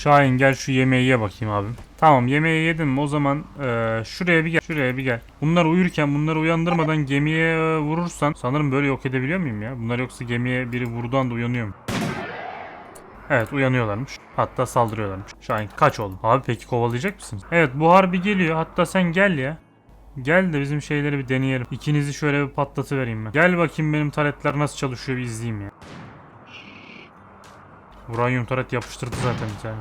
Şahin gel şu yemeği ye bakayım abim. Tamam yemeği yedin mi o zaman eee, şuraya bir gel. Şuraya bir gel. Bunlar uyurken bunları uyandırmadan gemiye e, vurursan sanırım böyle yok edebiliyor muyum ya? Bunlar yoksa gemiye biri vurduğu anda uyanıyor mu? Evet uyanıyorlarmış. Hatta saldırıyorlarmış. Şahin kaç oğlum. Abi peki kovalayacak mısın? Evet buhar bir geliyor. Hatta sen gel ya. Gel de bizim şeyleri bir deneyelim. İkinizi şöyle bir patlatıvereyim ben. Gel bakayım benim taretler nasıl çalışıyor bir izleyeyim ya. Uranyum taret yapıştırdı zaten bir tane.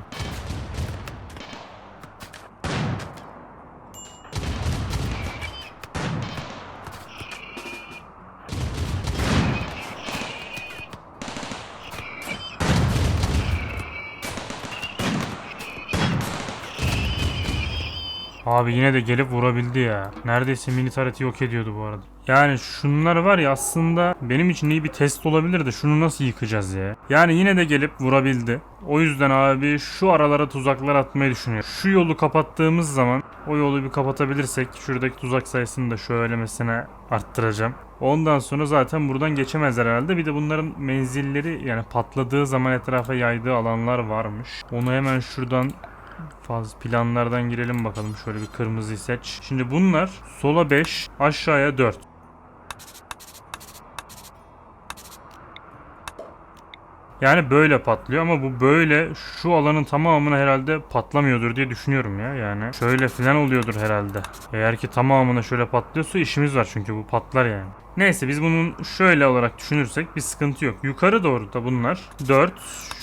Abi yine de gelip vurabildi ya. Neredeyse mini tareti yok ediyordu bu arada. Yani şunlar var ya aslında benim için iyi bir test olabilir de şunu nasıl yıkacağız ya? Yani yine de gelip vurabildi. O yüzden abi şu aralara tuzaklar atmayı düşünüyorum. Şu yolu kapattığımız zaman o yolu bir kapatabilirsek şuradaki tuzak sayısını da şöyle mesela arttıracağım. Ondan sonra zaten buradan geçemezler herhalde. Bir de bunların menzilleri yani patladığı zaman etrafa yaydığı alanlar varmış. Onu hemen şuradan fazla planlardan girelim bakalım. Şöyle bir kırmızıyı seç. Şimdi bunlar sola 5, aşağıya 4. Yani böyle patlıyor ama bu böyle şu alanın tamamına herhalde patlamıyordur diye düşünüyorum ya yani. Şöyle falan oluyordur herhalde. Eğer ki tamamına şöyle patlıyorsa işimiz var çünkü bu patlar yani. Neyse biz bunun şöyle olarak düşünürsek bir sıkıntı yok. Yukarı doğru da bunlar 4.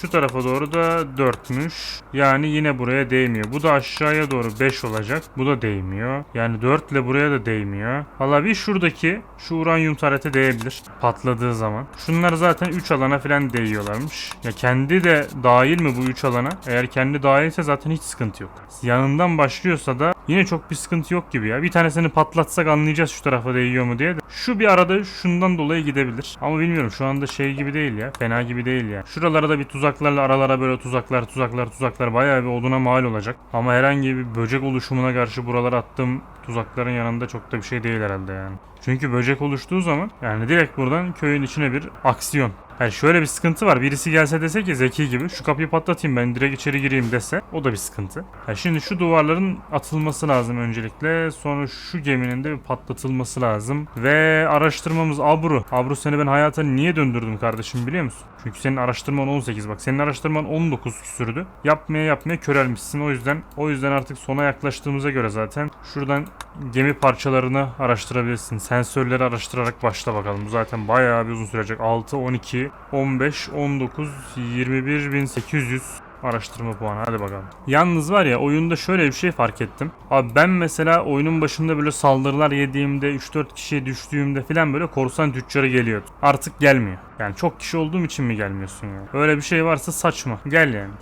Şu tarafa doğru da 4'müş. Yani yine buraya değmiyor. Bu da aşağıya doğru 5 olacak. Bu da değmiyor. Yani 4 ile buraya da değmiyor. Valla bir şuradaki şu uranyum tarete değebilir. Patladığı zaman. Şunlar zaten 3 alana falan değiyorlarmış. Ya kendi de dahil mi bu 3 alana? Eğer kendi dahilse zaten hiç sıkıntı yok. Yanından başlıyorsa da yine çok bir sıkıntı yok gibi ya. Bir tanesini patlatsak anlayacağız şu tarafa değiyor mu diye de. Şu bir arada şundan dolayı gidebilir. Ama bilmiyorum şu anda şey gibi değil ya. Fena gibi değil ya. Şuralara da bir tuzaklarla aralara böyle tuzaklar tuzaklar tuzaklar bayağı bir oduna mal olacak. Ama herhangi bir böcek oluşumuna karşı buralara attığım tuzakların yanında çok da bir şey değil herhalde yani. Çünkü böcek oluştuğu zaman yani direkt buradan köyün içine bir aksiyon. Yani şöyle bir sıkıntı var. Birisi gelse dese ki Zeki gibi şu kapıyı patlatayım ben direkt içeri gireyim dese o da bir sıkıntı. Yani şimdi şu duvarların atılması lazım öncelikle. Sonra şu geminin de patlatılması lazım. Ve araştırmamız Abru. Abru seni ben hayata niye döndürdüm kardeşim biliyor musun? Çünkü senin araştırman 18 bak. Senin araştırman 19 küsürdü. Yapmaya yapmaya körelmişsin. O yüzden o yüzden artık sona yaklaştığımıza göre zaten şuradan gemi parçalarını araştırabilirsin. Sensörleri araştırarak başla bakalım. Bu zaten bayağı bir uzun sürecek. 6, 12, 15, 19, 21.800 araştırma puanı. Hadi bakalım. Yalnız var ya oyunda şöyle bir şey fark ettim. Abi ben mesela oyunun başında böyle saldırılar yediğimde 3-4 kişiye düştüğümde falan böyle korsan tüccarı geliyordu. Artık gelmiyor. Yani çok kişi olduğum için mi gelmiyorsun ya? Öyle bir şey varsa saçma. Gel yani.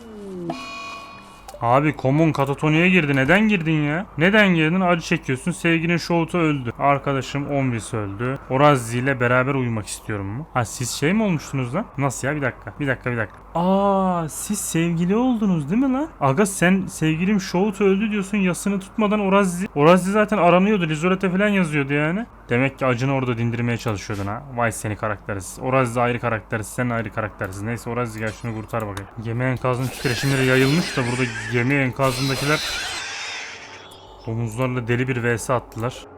Abi Common katatoniye girdi. Neden girdin ya? Neden girdin? Acı çekiyorsun. Sevgilin Shout'u öldü. Arkadaşım Onvis öldü. Orazi ile beraber uyumak istiyorum mu? Ha siz şey mi olmuştunuz lan? Nasıl ya? Bir dakika. Bir dakika bir dakika. Aa siz sevgili oldunuz değil mi lan? Aga sen sevgilim Shout öldü diyorsun. Yasını tutmadan Orazi. Orazi zaten aranıyordu. Lizolete falan yazıyordu yani. Demek ki acını orada dindirmeye çalışıyordun ha. Vay seni karakteriz. Orazi de ayrı karakteriz. Sen ayrı karakteriz. Neyse Orazi gel şunu kurtar bakayım. Gemi enkazının titreşimleri yayılmış da burada gemi enkazındakiler domuzlarla deli bir vs attılar.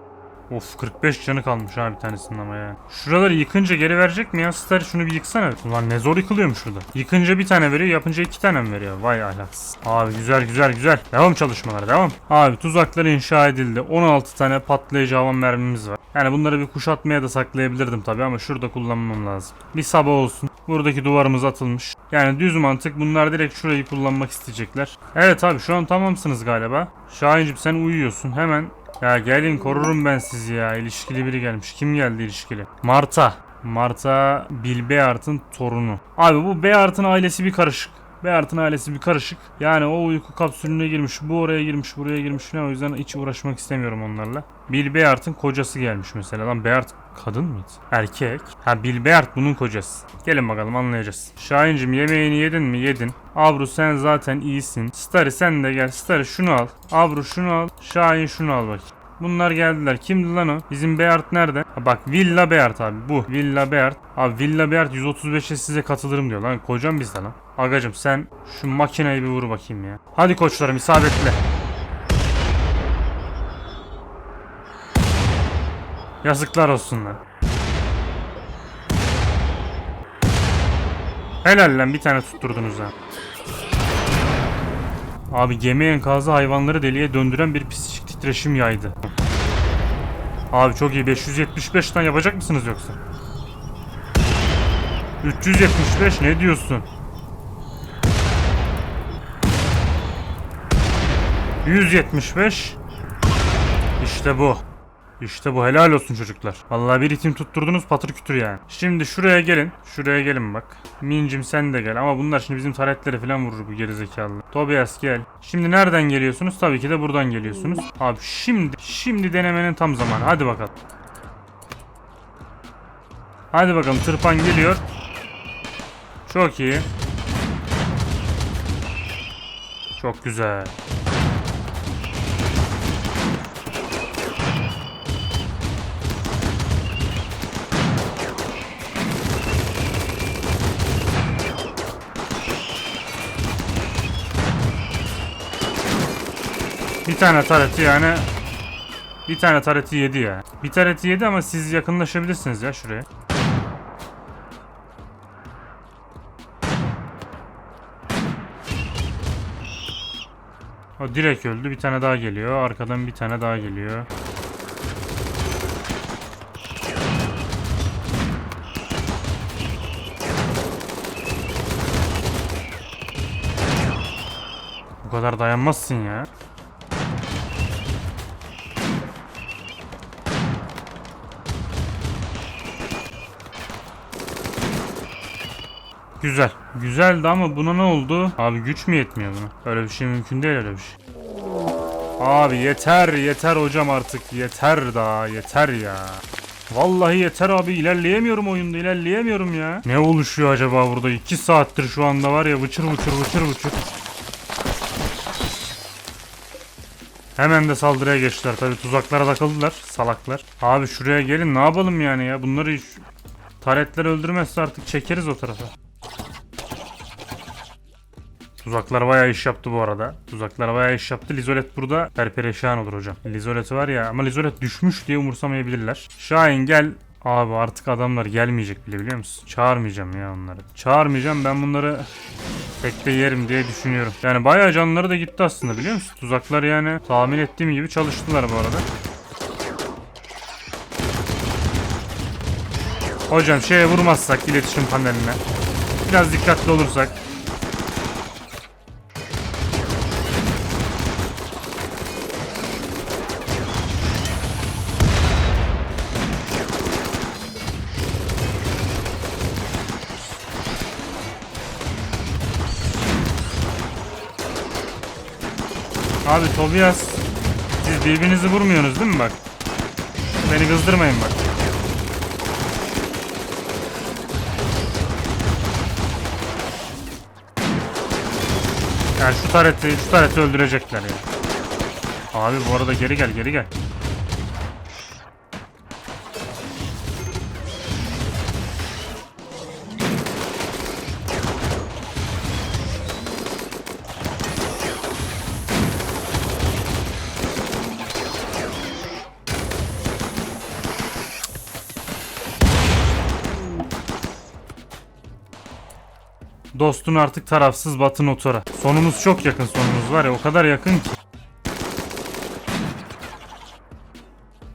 Of 45 canı kalmış ha bir tanesinin ama ya. Şuraları yıkınca geri verecek mi ya? Star şunu bir yıksana. Ulan ne zor yıkılıyormuş şurada. Yıkınca bir tane veriyor yapınca iki tane mi veriyor? Vay ahlaksız. Abi güzel güzel güzel. Devam çalışmalara devam. Abi tuzaklar inşa edildi. 16 tane patlayıcı havan mermimiz var. Yani bunları bir kuşatmaya da saklayabilirdim tabi ama şurada kullanmam lazım. Bir sabah olsun. Buradaki duvarımız atılmış. Yani düz mantık bunlar direkt şurayı kullanmak isteyecekler. Evet abi şu an tamamsınız galiba. Şahincim sen uyuyorsun. Hemen ya gelin korurum ben sizi ya. İlişkili biri gelmiş. Kim geldi ilişkili? Marta. Marta Bill Beart'ın torunu. Abi bu Beart'ın ailesi bir karışık. Beart'ın ailesi bir karışık. Yani o uyku kapsülüne girmiş, bu oraya girmiş, buraya girmiş ne o yüzden hiç uğraşmak istemiyorum onlarla. Bill Beart'ın kocası gelmiş mesela. Lan Beart kadın mıydı? Erkek. Ha Bill Beart bunun kocası. Gelin bakalım anlayacağız. Şahincim yemeğini yedin mi? Yedin. Abru sen zaten iyisin. Starry sen de gel. Starry şunu al. Abru şunu al. Şahin şunu al bakayım. Bunlar geldiler. Kimdi lan o? Bizim Beart nerede? Ha bak Villa Beart abi bu. Villa Beart. Abi Villa Beart 135'e size katılırım diyor lan. Kocam bizde lan. Agacım sen şu makineyi bir vur bakayım ya. Hadi koçlarım isabetle. Yazıklar olsun lan. Helal lan bir tane tutturdunuz ha. Abi gemi enkazı hayvanları deliye döndüren bir psikik titreşim yaydı. Abi çok iyi 575 tane yapacak mısınız yoksa? 375 ne diyorsun? 175 İşte bu. İşte bu helal olsun çocuklar. Vallahi bir ritim tutturdunuz patır kütür yani. Şimdi şuraya gelin. Şuraya gelin bak. Mincim sen de gel. Ama bunlar şimdi bizim taretleri falan vurur bu gerizekalı. Tobias gel. Şimdi nereden geliyorsunuz? Tabii ki de buradan geliyorsunuz. Abi şimdi şimdi denemenin tam zamanı. Hadi bakalım. Hadi bakalım tırpan geliyor. Çok iyi. Çok güzel. Bir tane tareti yani bir tane tareti yedi ya. Bir tareti yedi ama siz yakınlaşabilirsiniz ya şuraya. O direkt öldü. Bir tane daha geliyor. Arkadan bir tane daha geliyor. Bu kadar dayanmazsın ya. Güzel. Güzeldi ama buna ne oldu? Abi güç mü yetmiyor buna? Öyle bir şey mümkün değil öyle bir şey. Abi yeter yeter hocam artık yeter daha yeter ya. Vallahi yeter abi ilerleyemiyorum oyunda ilerleyemiyorum ya. Ne oluşuyor acaba burada? 2 saattir şu anda var ya vıçır vıçır vıçır vıçır. Hemen de saldırıya geçtiler tabi tuzaklara takıldılar salaklar. Abi şuraya gelin ne yapalım yani ya bunları hiç... Taretler öldürmezse artık çekeriz o tarafa. Tuzaklar bayağı iş yaptı bu arada. Tuzaklar bayağı iş yaptı. Lizolet burada perpereşan olur hocam. Lizolet var ya ama Lizolet düşmüş diye umursamayabilirler. Şahin gel. Abi artık adamlar gelmeyecek bile biliyor musun? Çağırmayacağım ya onları. Çağırmayacağım ben bunları tekte yerim diye düşünüyorum. Yani bayağı canları da gitti aslında biliyor musun? Tuzaklar yani tahmin ettiğim gibi çalıştılar bu arada. Hocam şeye vurmazsak iletişim paneline. Biraz dikkatli olursak. Tobias siz birbirinizi vurmuyorsunuz değil mi bak? Beni kızdırmayın bak. Yani şu tareti, şu tareti öldürecekler ya. Abi bu arada geri gel, geri gel. Dostun artık tarafsız Batı Notor'a. Sonumuz çok yakın sonumuz var ya o kadar yakın ki.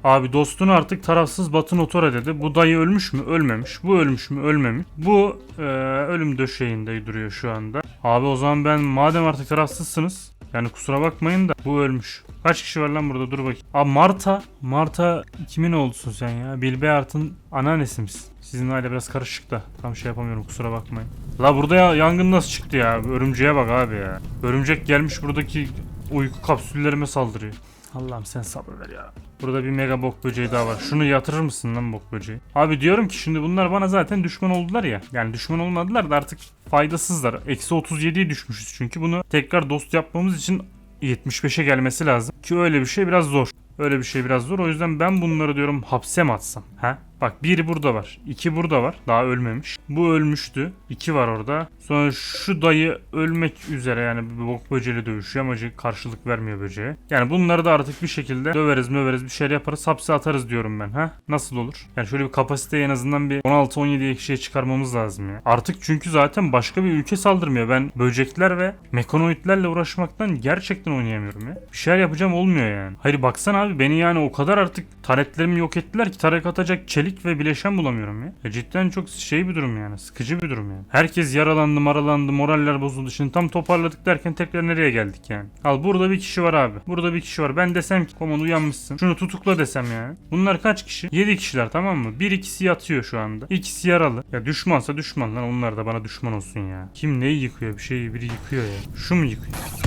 Abi dostun artık tarafsız Batı Notor'a dedi. Bu dayı ölmüş mü? Ölmemiş. Bu ölmüş mü? Ölmemiş. Bu e, ölüm döşeğinde duruyor şu anda. Abi o zaman ben madem artık tarafsızsınız yani kusura bakmayın da bu ölmüş. Kaç kişi var lan burada dur bakayım. Abi Marta. Marta kimin oğlusun sen ya? Bilbeart'ın anneannesi misin? Sizin aile biraz karışık da. Tam şey yapamıyorum kusura bakmayın. La burada ya, yangın nasıl çıktı ya? Örümceğe bak abi ya. Örümcek gelmiş buradaki uyku kapsüllerime saldırıyor. Allah'ım sen sabır ver ya. Burada bir mega bok böceği daha var. Şunu yatırır mısın lan bok böceği? Abi diyorum ki şimdi bunlar bana zaten düşman oldular ya. Yani düşman olmadılar da artık faydasızlar. Eksi 37'ye düşmüşüz çünkü bunu tekrar dost yapmamız için 75'e gelmesi lazım. Ki öyle bir şey biraz zor. Öyle bir şey biraz zor. O yüzden ben bunları diyorum hapse mi atsam? Ha? Bak biri burada var. iki burada var. Daha ölmemiş. Bu ölmüştü. iki var orada. Sonra şu dayı ölmek üzere yani bir bok böceğiyle dövüşüyor ama karşılık vermiyor böceğe. Yani bunları da artık bir şekilde döveriz möveriz bir şeyler yaparız hapse atarız diyorum ben. Ha? Nasıl olur? Yani şöyle bir kapasiteyi en azından bir 16-17 kişiye çıkarmamız lazım ya. Artık çünkü zaten başka bir ülke saldırmıyor. Ben böcekler ve mekanoidlerle uğraşmaktan gerçekten oynayamıyorum ya. Bir şeyler yapacağım olmuyor yani. Hayır baksana abi beni yani o kadar artık taretlerimi yok ettiler ki taret atacak çelik ve bileşen bulamıyorum ya. ya. Cidden çok şey bir durum yani. Sıkıcı bir durum yani. Herkes yaralandı maralandı moraller bozuldu. Şimdi tam toparladık derken tekrar nereye geldik yani. Al burada bir kişi var abi. Burada bir kişi var. Ben desem ki koman uyanmışsın. Şunu tutukla desem yani. Bunlar kaç kişi? 7 kişiler tamam mı? Bir ikisi yatıyor şu anda. İkisi yaralı. Ya düşmansa düşman lan onlar da bana düşman olsun ya. Kim neyi yıkıyor? Bir şeyi biri yıkıyor ya. Şu mu yıkıyor?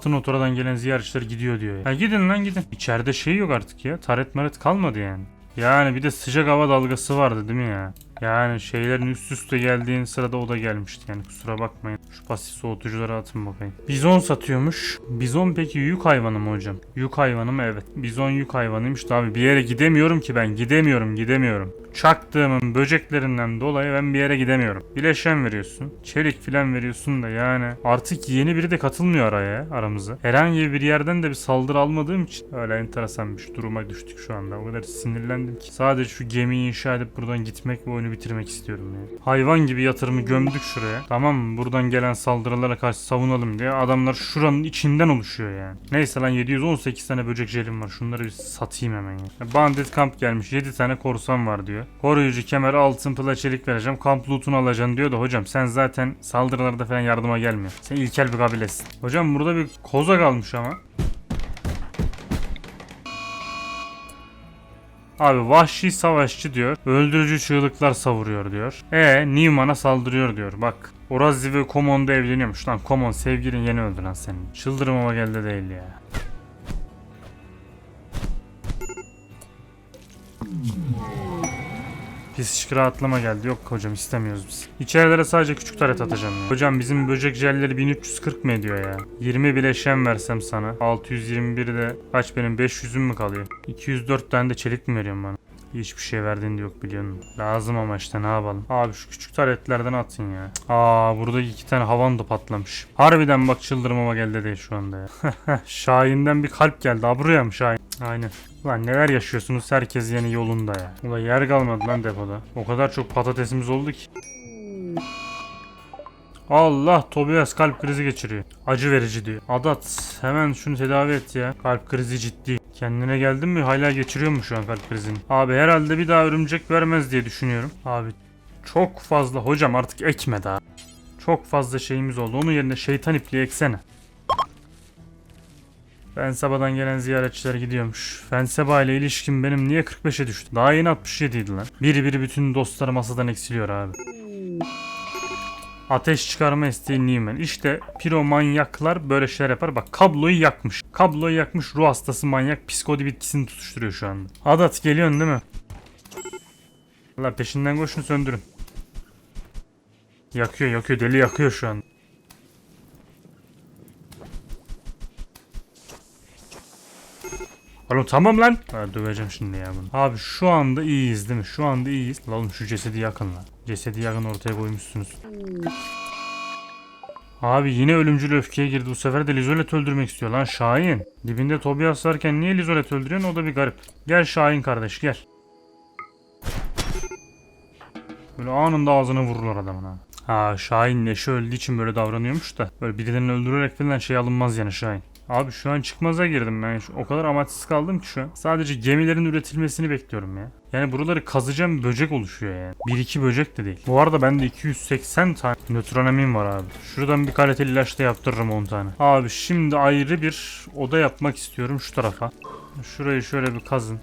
Batı Notora'dan gelen ziyaretçiler gidiyor diyor ya. Gidin lan gidin. İçeride şey yok artık ya. Taret maret kalmadı yani. Yani bir de sıcak hava dalgası vardı değil mi ya? Yani şeylerin üst üste geldiğin sırada o da gelmişti yani kusura bakmayın. Şu pasif soğutucuları atın bakayım. Bizon satıyormuş. Bizon peki yük hayvanı mı hocam? Yük hayvanı mı? Evet. Bizon yük hayvanıymış da abi bir yere gidemiyorum ki ben. Gidemiyorum gidemiyorum. Çaktığımın böceklerinden dolayı ben bir yere gidemiyorum. Bileşen veriyorsun. Çelik filan veriyorsun da yani. Artık yeni biri de katılmıyor araya aramıza. Herhangi bir yerden de bir saldırı almadığım için öyle enteresan bir duruma düştük şu anda. O kadar sinirlendim ki. Sadece şu gemiyi inşa edip buradan gitmek ve oyunu bitirmek istiyorum yani. Hayvan gibi yatırımı gömdük şuraya. Tamam mı? Buradan gelen saldırılara karşı savunalım diye. Adamlar şuranın içinden oluşuyor yani. Neyse lan 718 tane böcek jelim var. Şunları bir satayım hemen ya. Bandit kamp gelmiş. 7 tane korsan var diyor. Koruyucu kemer altın pıla çelik vereceğim. Kamp loot'unu alacaksın diyor da hocam sen zaten saldırılarda falan yardıma gelmiyor. Sen ilkel bir kabilesin. Hocam burada bir koza kalmış ama. Abi vahşi savaşçı diyor. Öldürücü çığlıklar savuruyor diyor. E Newman'a saldırıyor diyor. Bak Orazi ve Komon'da evleniyormuş. Lan Komon sevgilin yeni öldü lan senin. Çıldırmama geldi değil ya. Pis rahatlama geldi. Yok hocam istemiyoruz biz. İçerilere sadece küçük taret atacağım ya. Hocam bizim böcek jelleri 1340 mı ediyor ya? 20 bileşen versem sana. 621 de kaç benim 500'üm mü kalıyor? 204 tane de çelik mi veriyorsun bana? Hiçbir şey verdiğin de yok biliyorsun. Lazım ama işte ne yapalım. Abi şu küçük taretlerden atın ya. Aa burada iki tane havan da patlamış. Harbiden bak çıldırmama geldi değil şu anda ya. Şahin'den bir kalp geldi. Ha buraya mı Şahin? Aynen. Lan neler yaşıyorsunuz herkes yeni yolunda ya. Ulan yer kalmadı lan depoda. O kadar çok patatesimiz oldu ki. Allah Tobias kalp krizi geçiriyor. Acı verici diyor. Adat hemen şunu tedavi et ya. Kalp krizi ciddi. Kendine geldin mi hala geçiriyor mu şu an kalp krizini? Abi herhalde bir daha örümcek vermez diye düşünüyorum. Abi çok fazla hocam artık ekme daha. Çok fazla şeyimiz oldu. Onun yerine şeytan ipliği eksene. Fenseba'dan gelen ziyaretçiler gidiyormuş. Fenseba ile ilişkim benim niye 45'e düştü? Daha yeni 67 idi lan. Biri biri bütün dostları masadan eksiliyor abi. Ateş çıkarma isteği Newman. İşte piromanyaklar böyle şeyler yapar. Bak kabloyu yakmış. Kabloyu yakmış ruh hastası manyak psikodi bitkisini tutuşturuyor şu anda. Adat geliyorsun değil mi? Allah peşinden koşun söndürün. Yakıyor yakıyor deli yakıyor şu an. Oğlum tamam lan. Ha, döveceğim şimdi ya bunu. Abi şu anda iyiyiz değil mi? Şu anda iyiyiz. Lan şu cesedi yakın lan. Cesedi yakın ortaya koymuşsunuz. Abi yine ölümcül öfkeye girdi. Bu sefer de Lizolet öldürmek istiyor lan Şahin. Dibinde Tobias varken niye Lizolet öldürüyorsun? O da bir garip. Gel Şahin kardeş gel. Böyle anında ağzına vururlar adamın ha. Ha Şahin eşi öldüğü için böyle davranıyormuş da. Böyle birilerini öldürerek falan şey alınmaz yani Şahin. Abi şu an çıkmaza girdim ben. O kadar amaçsız kaldım ki şu an. Sadece gemilerin üretilmesini bekliyorum ya. Yani buraları kazacağım böcek oluşuyor yani. 1-2 böcek de değil. Bu arada bende 280 tane nötronemim var abi. Şuradan bir kaliteli ilaç da yaptırırım 10 tane. Abi şimdi ayrı bir oda yapmak istiyorum şu tarafa. Şurayı şöyle bir kazın.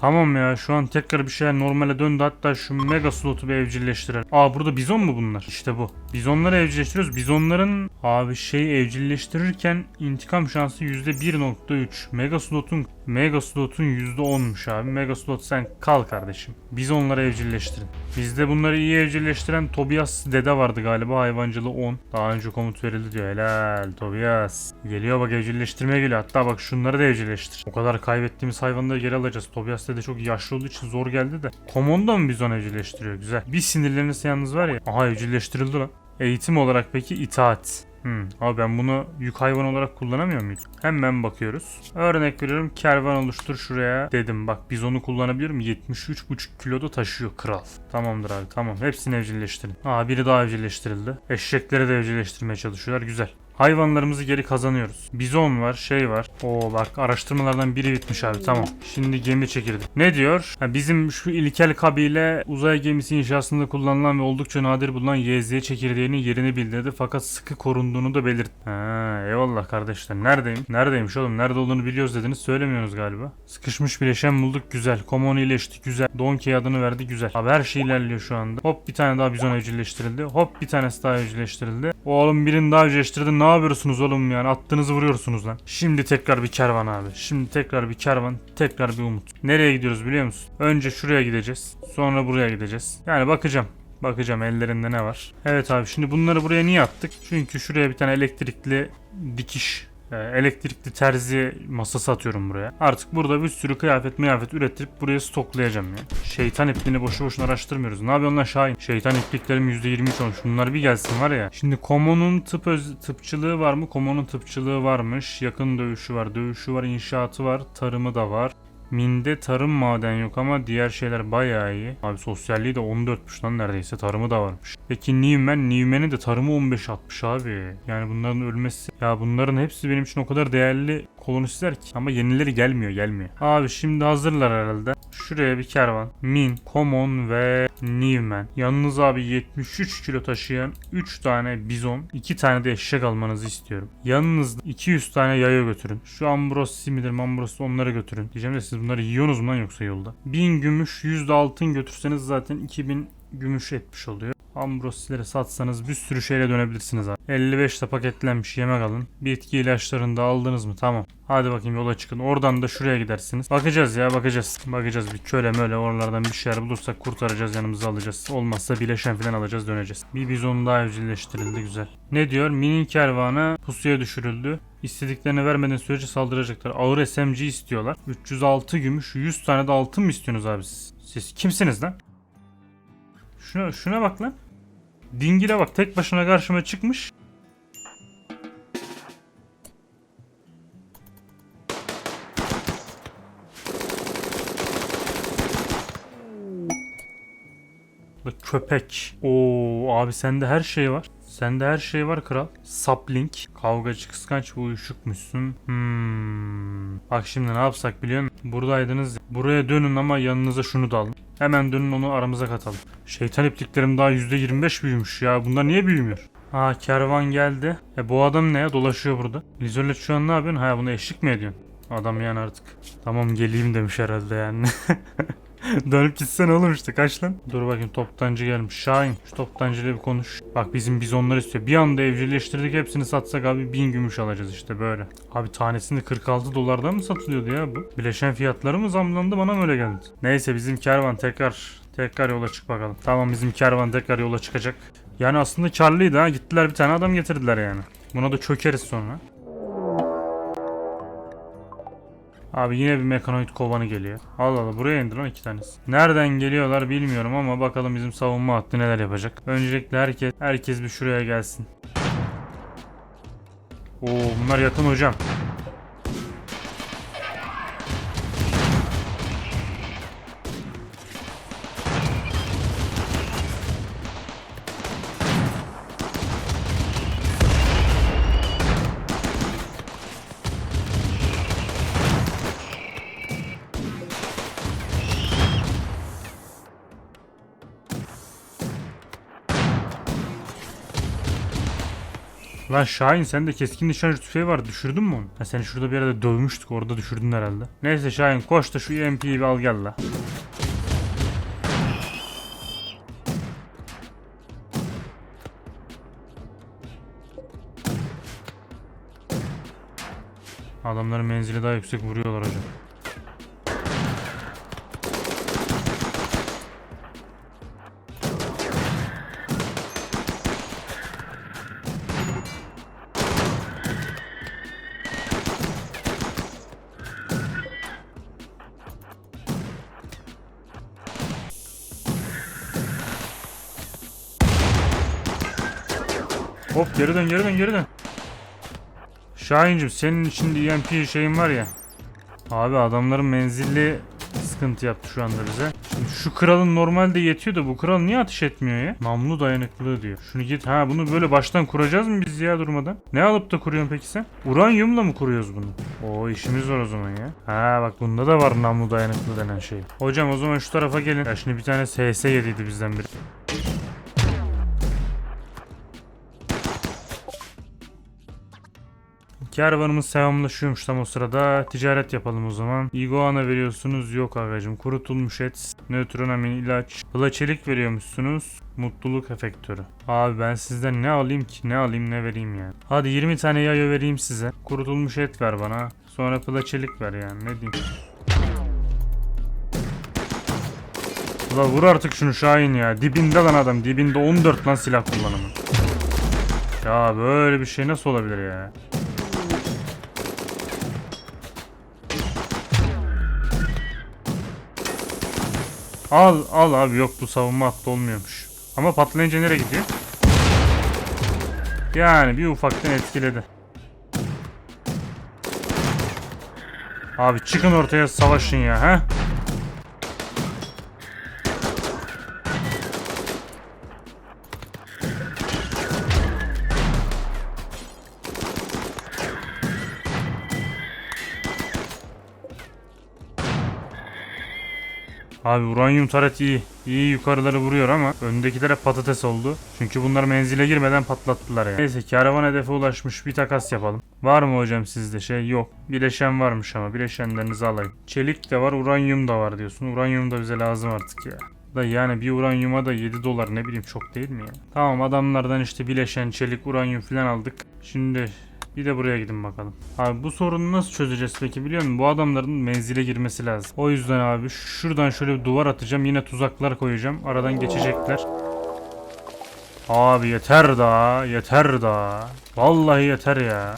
Tamam ya şu an tekrar bir şeyler normale döndü. Hatta şu mega slotu bir evcilleştirelim. Aa burada bizon mu bunlar? İşte bu. Bizonları evcilleştiriyoruz. Bizonların abi şey evcilleştirirken intikam şansı %1.3. Mega slotun Mega slotun %10'muş abi. Mega slot sen kal kardeşim. Biz onları evcilleştirin. Bizde bunları iyi evcilleştiren Tobias dede vardı galiba. Hayvancılığı 10. Daha önce komut verildi diyor. Helal Tobias. Geliyor bak evcilleştirmeye geliyor. Hatta bak şunları da evcilleştir. O kadar kaybettiğimiz hayvanları geri alacağız. Tobias dede çok yaşlı olduğu için zor geldi de. Komondo mu bizon evcilleştiriyor? Güzel. Bir sinirlenirse yalnız var ya. Aha evcilleştirildi lan. Eğitim olarak peki itaat. Hmm. Abi ben bunu yük hayvan olarak kullanamıyor muyum? Hemen bakıyoruz. Örnek veriyorum kervan oluştur şuraya dedim. Bak biz onu kullanabiliyorum. 73,5 kiloda taşıyor kral. Tamamdır abi tamam. Hepsini evcilleştirin. Aa biri daha evcilleştirildi. Eşekleri de evcilleştirmeye çalışıyorlar. Güzel. Hayvanlarımızı geri kazanıyoruz. Bizon var, şey var. Oo bak araştırmalardan biri bitmiş abi tamam. Şimdi gemi çekirdi. Ne diyor? Ha, bizim şu ilkel kabile uzay gemisi inşasında kullanılan ve oldukça nadir bulunan YZ çekirdeğinin yerini bildirdi fakat sıkı korunduğunu da belirtti. Ha, eyvallah kardeşler. Neredeyim? Neredeymiş oğlum? Nerede olduğunu biliyoruz dediniz. Söylemiyorsunuz galiba. Sıkışmış bileşen bulduk. Güzel. Komon iyileşti. Güzel. Donkey adını verdi. Güzel. Abi her şey ilerliyor şu anda. Hop bir tane daha bizon evcilleştirildi. Hop bir tanesi daha evcilleştirildi. Oğlum birini daha evcilleştirdi. Ne yapıyorsunuz oğlum yani? Attığınızı vuruyorsunuz lan. Şimdi tekrar bir kervan abi. Şimdi tekrar bir kervan. Tekrar bir umut. Nereye gidiyoruz biliyor musun? Önce şuraya gideceğiz. Sonra buraya gideceğiz. Yani bakacağım. Bakacağım ellerinde ne var. Evet abi şimdi bunları buraya niye attık? Çünkü şuraya bir tane elektrikli dikiş elektrikli terzi masası atıyorum buraya. Artık burada bir sürü kıyafet mıyafet ürettirip buraya stoklayacağım ya. Şeytan ipliğini boşu boşuna araştırmıyoruz. Ne yapıyorsun lan Şahin? Şeytan ipliklerim %23 olmuş. Bunlar bir gelsin var ya. Şimdi Komo'nun tıp öz- tıpçılığı var mı? Komo'nun tıpçılığı varmış. Yakın dövüşü var. Dövüşü var. inşaatı var. Tarımı da var. Minde tarım maden yok ama diğer şeyler bayağı iyi. Abi sosyalliği de 14'müş lan neredeyse tarımı da varmış. Peki Newman, Newman'in de tarımı 15 atmış abi. Yani bunların ölmesi ya bunların hepsi benim için o kadar değerli kolonistler ki. Ama yenileri gelmiyor gelmiyor. Abi şimdi hazırlar herhalde. Şuraya bir kervan. Min, Common ve Newman. Yanınıza abi 73 kilo taşıyan 3 tane bizon, 2 tane de eşek almanızı istiyorum. Yanınızda 200 tane yaya götürün. Şu Ambrossi midir Ambrossi onları götürün. Diyeceğim de siz bunları yiyorsunuz mu lan yoksa yolda? 1000 gümüş 100 de altın götürseniz zaten 2000 gümüş etmiş oluyor. Ambrosileri satsanız bir sürü şeyle dönebilirsiniz abi. 55 de paketlenmiş yemek alın. Bitki ilaçlarını da aldınız mı? Tamam. Hadi bakayım yola çıkın. Oradan da şuraya gidersiniz. Bakacağız ya bakacağız. Bakacağız bir köle möle oralardan bir şeyler bulursak kurtaracağız yanımıza alacağız. Olmazsa bileşen falan alacağız döneceğiz. Bir bizon daha evcilleştirildi güzel. Ne diyor? Mini kervana pusuya düşürüldü. İstediklerini vermeden sürece saldıracaklar. Ağır SMG istiyorlar. 306 gümüş 100 tane de altın mı istiyorsunuz abi siz? Siz kimsiniz lan? Şuna, şuna bak lan. Dingile bak tek başına karşıma çıkmış. Köpek. Oo abi sende her şey var. Sende her şey var kral. Sapling. Kavgacı kıskanç ve uyuşukmuşsun. Hmm. Bak şimdi ne yapsak biliyor musun? Buradaydınız. Buraya dönün ama yanınıza şunu da alın. Hemen dönün onu aramıza katalım. Şeytan ipliklerim daha %25 büyümüş ya. Bunlar niye büyümüyor? Aa kervan geldi. E bu adam ne? Dolaşıyor burada. Lizolet şu an ne yapıyorsun? Ha bunu eşlik mi ediyorsun? Adam yani artık. Tamam geleyim demiş herhalde yani. Dönüp gitsen oğlum işte kaç lan? Dur bakayım toptancı gelmiş. Şahin şu toptancıyla bir konuş. Bak bizim bizonlar istiyor. Bir anda evcilleştirdik hepsini satsak abi 1000 gümüş alacağız işte böyle. Abi tanesini 46 dolardan mı satılıyordu ya bu? Bileşen fiyatları mı zamlandı bana mı öyle geldi? Neyse bizim kervan tekrar tekrar yola çık bakalım. Tamam bizim kervan tekrar yola çıkacak. Yani aslında karlıydı ha. Gittiler bir tane adam getirdiler yani. Buna da çökeriz sonra. Abi yine bir mekanoid kovanı geliyor. Allah Allah buraya indi lan iki tanesi. Nereden geliyorlar bilmiyorum ama bakalım bizim savunma hattı neler yapacak. Öncelikle herkes herkes bir şuraya gelsin. Oo bunlar yakın hocam. Lan Şahin sende keskin nişancı tüfeği var. Düşürdün mü onu? Ha seni şurada bir yerde dövmüştük. Orada düşürdün herhalde. Neyse Şahin koş da şu EMP'yi bir al gel la. Adamların menzili daha yüksek vuruyorlar hocam. Hop geri dön geri dön geri dön. Şahincim senin içinde EMP şeyin var ya. Abi adamların menzilli sıkıntı yaptı şu anda bize. Şimdi şu kralın normalde yetiyor da bu kral niye ateş etmiyor ya? Namlu dayanıklılığı diyor. Şunu git. Ha bunu böyle baştan kuracağız mı biz ya durmadan? Ne alıp da kuruyorsun peki sen? Uranyumla mı kuruyoruz bunu? Oo işimiz var o zaman ya. Ha bak bunda da var namlu dayanıklı denen şey. Hocam o zaman şu tarafa gelin. Ya şimdi bir tane SS yediydi bizden biri. Kervanımız selamlaşıyormuş tam o sırada. Ticaret yapalım o zaman. Iguana veriyorsunuz. Yok agacım. Kurutulmuş et. Nötronamin ilaç. Plaçelik veriyormuşsunuz. Mutluluk efektörü. Abi ben sizden ne alayım ki? Ne alayım ne vereyim yani. Hadi 20 tane yayo vereyim size. Kurutulmuş et ver bana. Sonra plaçelik ver yani. Ne diyeyim. Ula vur artık şunu Şahin ya. Dibinde lan adam. Dibinde 14 lan silah kullanımı. Ya böyle bir şey nasıl olabilir ya? Al al abi yok bu savunma hattı olmuyormuş. Ama patlayınca nereye gidiyor? Yani bir ufaktan etkiledi. Abi çıkın ortaya savaşın ya ha? Abi uranyum taret iyi. İyi yukarıları vuruyor ama öndekilere patates oldu. Çünkü bunlar menzile girmeden patlattılar yani. Neyse karavan hedefe ulaşmış bir takas yapalım. Var mı hocam sizde şey? Yok. Bileşen varmış ama bileşenlerinizi alayım. Çelik de var uranyum da var diyorsun. Uranyum da bize lazım artık ya. Da yani bir uranyuma da 7 dolar ne bileyim çok değil mi ya? Tamam adamlardan işte bileşen, çelik, uranyum falan aldık. Şimdi bir de buraya gidin bakalım. Abi bu sorunu nasıl çözeceğiz peki biliyor musun? Bu adamların menzile girmesi lazım. O yüzden abi şuradan şöyle bir duvar atacağım. Yine tuzaklar koyacağım. Aradan geçecekler. Abi yeter daha. Yeter daha. Vallahi yeter ya.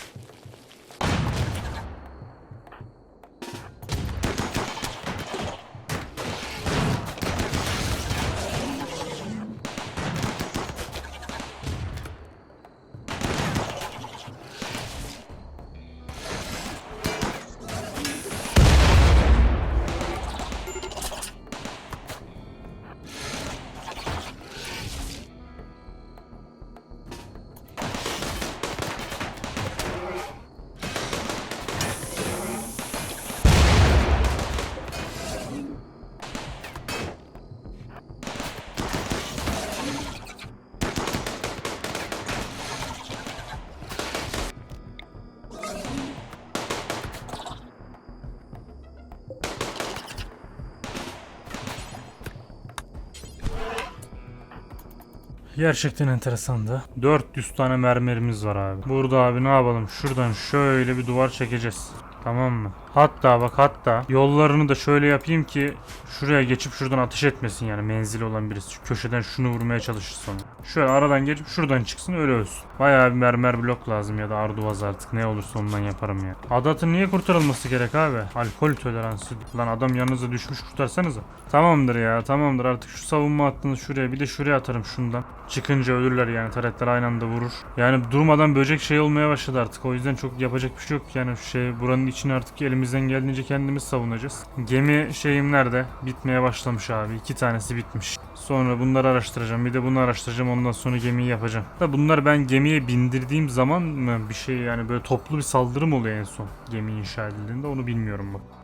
Gerçekten enteresandı. 400 tane mermerimiz var abi. Burada abi ne yapalım? Şuradan şöyle bir duvar çekeceğiz. Tamam mı? Hatta bak hatta yollarını da şöyle yapayım ki şuraya geçip şuradan ateş etmesin yani menzili olan birisi. Köşeden şunu vurmaya çalışır sonra. Şöyle aradan geçip şuradan çıksın öyle ölsün. Bayağı bir mermer blok lazım ya da arduvaz artık ne olursa ondan yaparım ya. Adatın niye kurtarılması gerek abi? Alkol toleransı. Lan adam yanınıza düşmüş kurtarsanıza. Tamamdır ya tamamdır artık şu savunma hattını şuraya bir de şuraya atarım şundan. Çıkınca ölürler yani taretler aynı anda vurur. Yani durmadan böcek şey olmaya başladı artık o yüzden çok yapacak bir şey yok. Yani şey buranın içini artık elimizden geldiğince kendimiz savunacağız. Gemi şeyim nerede? Bitmeye başlamış abi. iki tanesi bitmiş. Sonra bunları araştıracağım. Bir de bunu araştıracağım. Ondan sonra gemiyi yapacağım. Da bunlar ben gemiye bindirdiğim zaman mı bir şey yani böyle toplu bir saldırı mı oluyor en son gemi inşa edildiğinde onu bilmiyorum bak.